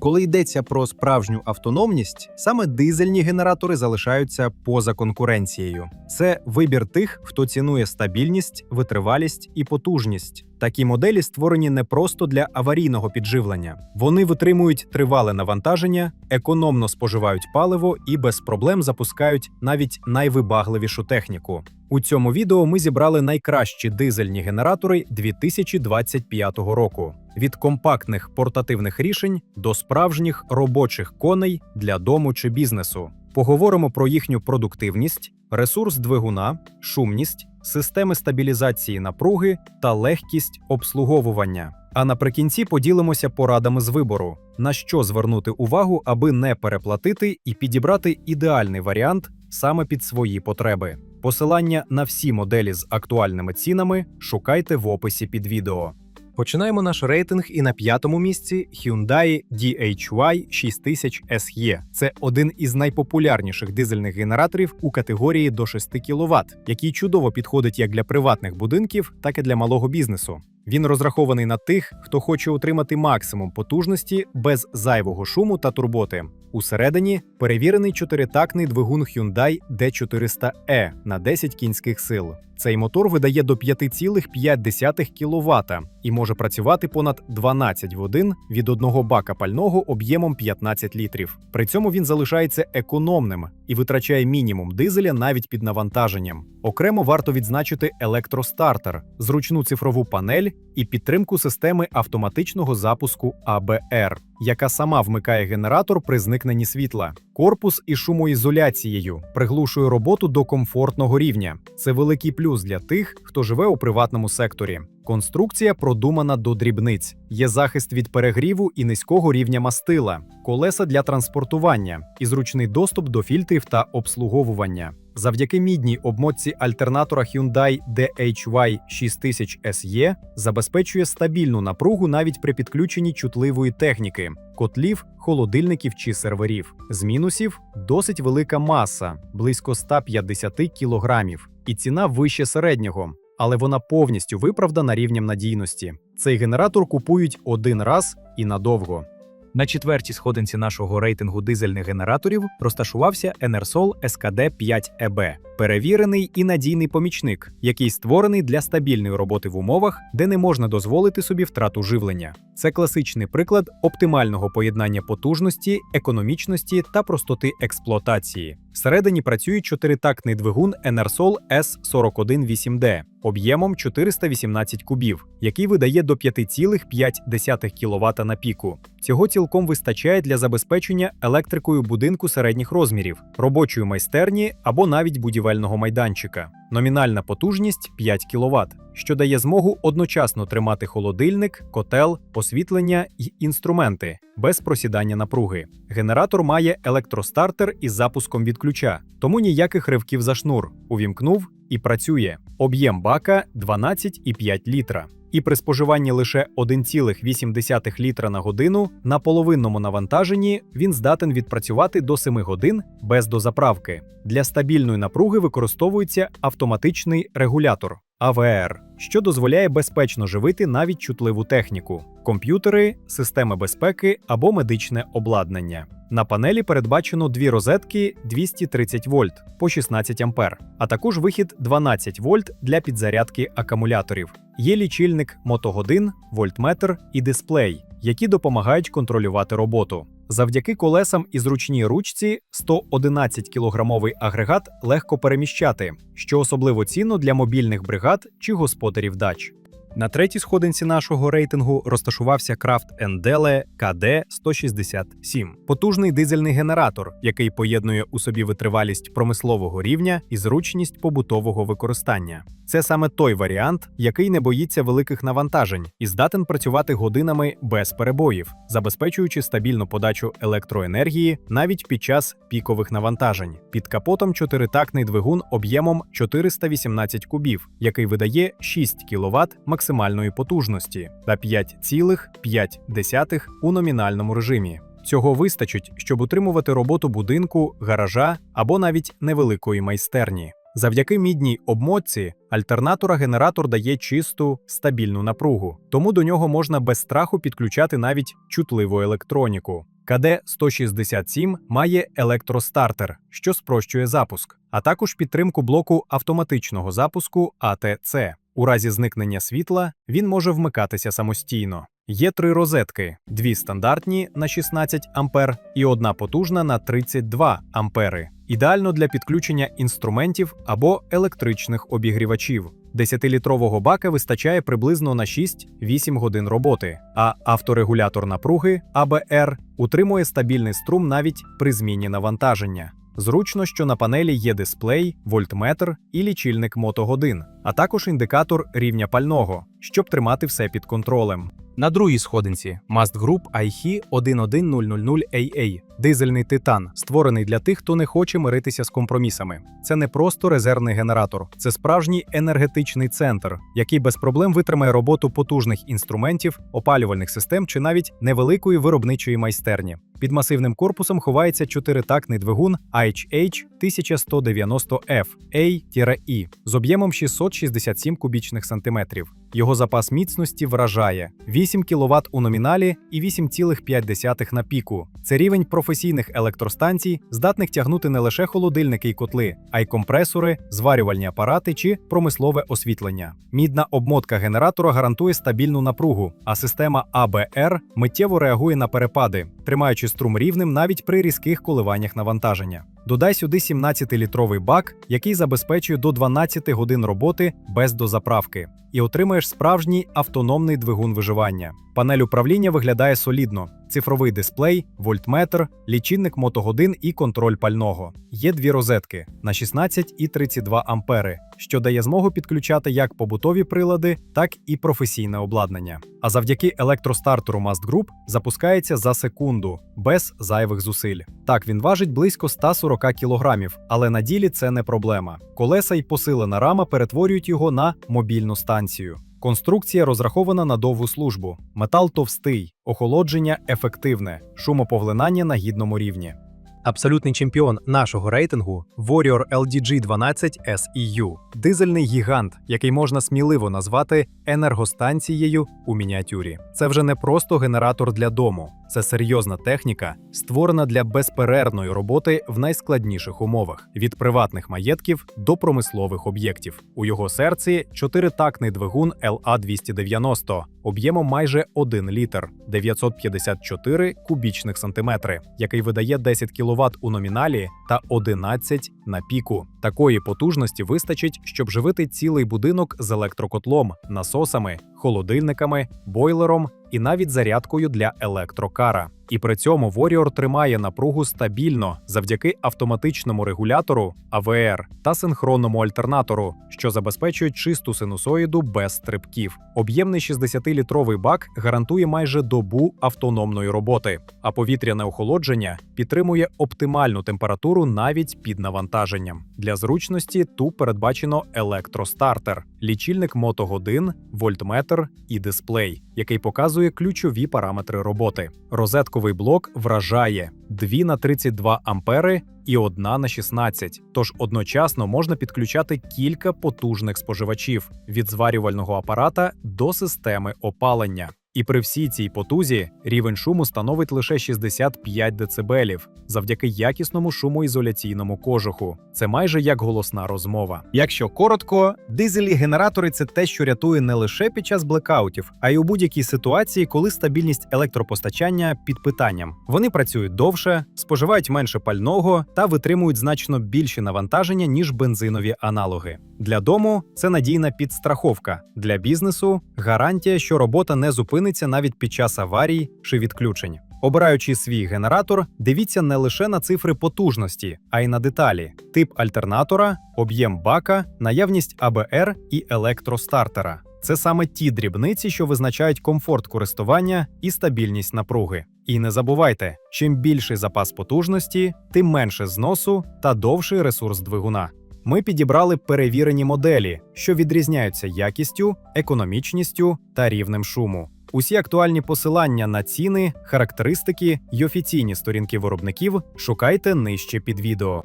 Коли йдеться про справжню автономність, саме дизельні генератори залишаються поза конкуренцією. Це вибір тих, хто цінує стабільність, витривалість і потужність. Такі моделі створені не просто для аварійного підживлення. Вони витримують тривале навантаження, економно споживають паливо і без проблем запускають навіть найвибагливішу техніку. У цьому відео ми зібрали найкращі дизельні генератори 2025 року. Від компактних портативних рішень до справжніх робочих коней для дому чи бізнесу. Поговоримо про їхню продуктивність, ресурс двигуна, шумність, системи стабілізації напруги та легкість обслуговування. А наприкінці поділимося порадами з вибору, на що звернути увагу, аби не переплатити і підібрати ідеальний варіант саме під свої потреби. Посилання на всі моделі з актуальними цінами шукайте в описі під відео. Починаємо наш рейтинг і на п'ятому місці Hyundai DHY 6000 SE. Це один із найпопулярніших дизельних генераторів у категорії до 6 кВт, який чудово підходить як для приватних будинків, так і для малого бізнесу. Він розрахований на тих, хто хоче отримати максимум потужності без зайвого шуму та турботи. Усередині перевірений чотиритактний двигун Hyundai D400E на 10 кінських сил. Цей мотор видає до 5,5 кВт і може працювати понад 12 годин від одного бака пального об'ємом 15 літрів. При цьому він залишається економним і витрачає мінімум дизеля навіть під навантаженням. Окремо варто відзначити електростартер, зручну цифрову панель і підтримку системи автоматичного запуску АБР, яка сама вмикає генератор при зникненні світла. Корпус і шумоізоляцією приглушує роботу до комфортного рівня. Це великий плюс для тих, хто живе у приватному секторі. Конструкція продумана до дрібниць. Є захист від перегріву і низького рівня мастила, колеса для транспортування і зручний доступ до фільтрів та обслуговування. Завдяки мідній обмотці альтернатора Hyundai DHY 6000 SE забезпечує стабільну напругу навіть при підключенні чутливої техніки, котлів, холодильників чи серверів. З мінусів досить велика маса близько 150 кілограмів, і ціна вище середнього, але вона повністю виправдана рівнем надійності. Цей генератор купують один раз і надовго. На четвертій сходинці нашого рейтингу дизельних генераторів розташувався 5 EB – перевірений і надійний помічник, який створений для стабільної роботи в умовах, де не можна дозволити собі втрату живлення. Це класичний приклад оптимального поєднання потужності, економічності та простоти експлуатації. Всередині працює чотиритактний двигун Enersol S418D об'ємом 418 кубів, який видає до 5,5 кВт на піку. Цього цілком вистачає для забезпечення електрикою будинку середніх розмірів, робочої майстерні або навіть будівельного майданчика. Номінальна потужність 5 кВт, що дає змогу одночасно тримати холодильник, котел, освітлення й інструменти без просідання напруги. Генератор має електростартер із запуском від ключа, тому ніяких ривків за шнур. Увімкнув і працює. Об'єм бака 12,5 літра. І при споживанні лише 1,8 літра на годину на половинному навантаженні він здатен відпрацювати до 7 годин без дозаправки. Для стабільної напруги використовується автоматичний регулятор АВР, що дозволяє безпечно живити навіть чутливу техніку, комп'ютери, системи безпеки або медичне обладнання. На панелі передбачено дві розетки 230 вольт по 16 ампер, а також вихід 12 вольт для підзарядки акумуляторів. Є лічильник мотогодин, вольтметр і дисплей, які допомагають контролювати роботу. Завдяки колесам і зручній ручці 111 кілограмовий агрегат легко переміщати, що особливо цінно для мобільних бригад чи господарів дач. На третій сходинці нашого рейтингу розташувався Kraft Endele KD167 – потужний дизельний генератор, який поєднує у собі витривалість промислового рівня і зручність побутового використання. Це саме той варіант, який не боїться великих навантажень і здатен працювати годинами без перебоїв, забезпечуючи стабільну подачу електроенергії навіть під час пікових навантажень. Під капотом чотиритактний двигун об'ємом 418 кубів, який видає 6 кВт максимальної потужності та 5,5 у номінальному режимі. Цього вистачить, щоб утримувати роботу будинку, гаража або навіть невеликої майстерні. Завдяки мідній обмотці альтернатора генератор дає чисту стабільну напругу, тому до нього можна без страху підключати навіть чутливу електроніку. КД 167 має електростартер, що спрощує запуск, а також підтримку блоку автоматичного запуску АТЦ. У разі зникнення світла він може вмикатися самостійно. Є три розетки: дві стандартні на 16 ампер і одна потужна на 32 ампери. Ідеально для підключення інструментів або електричних обігрівачів. 10-літрового бака вистачає приблизно на 6-8 годин роботи, а авторегулятор напруги АБР утримує стабільний струм навіть при зміні навантаження. Зручно, що на панелі є дисплей, вольтметр і лічильник мотогодин, а також індикатор рівня пального, щоб тримати все під контролем. На другій сходинці Mast Group IHI 11000AA – дизельний титан, створений для тих, хто не хоче миритися з компромісами. Це не просто резервний генератор, це справжній енергетичний центр, який без проблем витримає роботу потужних інструментів, опалювальних систем чи навіть невеликої виробничої майстерні. Під масивним корпусом ховається чотиритактний двигун IHH 1190F A-I з об'ємом 667 кубічних сантиметрів. Його запас міцності вражає 8 кВт у номіналі і 8,5 на піку. Це рівень професійних електростанцій, здатних тягнути не лише холодильники й котли, а й компресори, зварювальні апарати чи промислове освітлення. Мідна обмотка генератора гарантує стабільну напругу, а система АБР миттєво реагує на перепади, тримаючи струм рівним навіть при різких коливаннях навантаження. Додай сюди 17-літровий бак, який забезпечує до 12 годин роботи без дозаправки, і отримаєш справжній автономний двигун виживання. Панель управління виглядає солідно: цифровий дисплей, вольтметр, лічильник мотогодин і контроль пального. Є дві розетки на 16 і 32 ампери, що дає змогу підключати як побутові прилади, так і професійне обладнання. А завдяки електростартеру Mast Group запускається за секунду, без зайвих зусиль. Так, він важить близько 140 кілограмів, але на ділі це не проблема. Колеса й посилена рама перетворюють його на мобільну станцію. Конструкція розрахована на довгу службу. Метал товстий, охолодження ефективне, шумопоглинання на гідному рівні. Абсолютний чемпіон нашого рейтингу Warrior LDG 12 SEU – дизельний гігант, який можна сміливо назвати енергостанцією у мініатюрі. Це вже не просто генератор для дому, це серйозна техніка, створена для безперервної роботи в найскладніших умовах від приватних маєтків до промислових об'єктів. У його серці чотиритактний двигун LA290 об'ємом майже 1 літр 954 кубічних сантиметри, який видає 10 кВт у номіналі та 11 на піку. Такої потужності вистачить, щоб живити цілий будинок з електрокотлом, насосами, холодильниками, бойлером і навіть зарядкою для електрокара. І при цьому Warrior тримає напругу стабільно завдяки автоматичному регулятору АВР та синхронному альтернатору, що забезпечують чисту синусоїду без стрибків. Об'ємний 60-літровий бак гарантує майже добу автономної роботи, а повітряне охолодження підтримує оптимальну температуру навіть під навантаженням. Для зручності тут передбачено електростартер, лічильник мотогодин, вольтметр і дисплей, який показує ключові параметри роботи. Розетковий блок вражає 2 на 32 ампери і 1 на 16, тож одночасно можна підключати кілька потужних споживачів від зварювального апарата до системи опалення. І при всій цій потузі рівень шуму становить лише 65 дБ завдяки якісному шумоізоляційному кожуху. Це майже як голосна розмова. Якщо коротко, дизельні генератори це те, що рятує не лише під час блекаутів, а й у будь-якій ситуації, коли стабільність електропостачання під питанням. Вони працюють довше, споживають менше пального та витримують значно більші навантаження ніж бензинові аналоги. Для дому це надійна підстраховка, для бізнесу гарантія, що робота не зупиниться навіть під час аварій чи відключень. Обираючи свій генератор, дивіться не лише на цифри потужності, а й на деталі: тип альтернатора, об'єм бака, наявність АБР і електростартера. Це саме ті дрібниці, що визначають комфорт користування і стабільність напруги. І не забувайте, чим більший запас потужності, тим менше зносу та довший ресурс двигуна. Ми підібрали перевірені моделі, що відрізняються якістю, економічністю та рівнем шуму. Усі актуальні посилання на ціни, характеристики й офіційні сторінки виробників шукайте нижче під відео.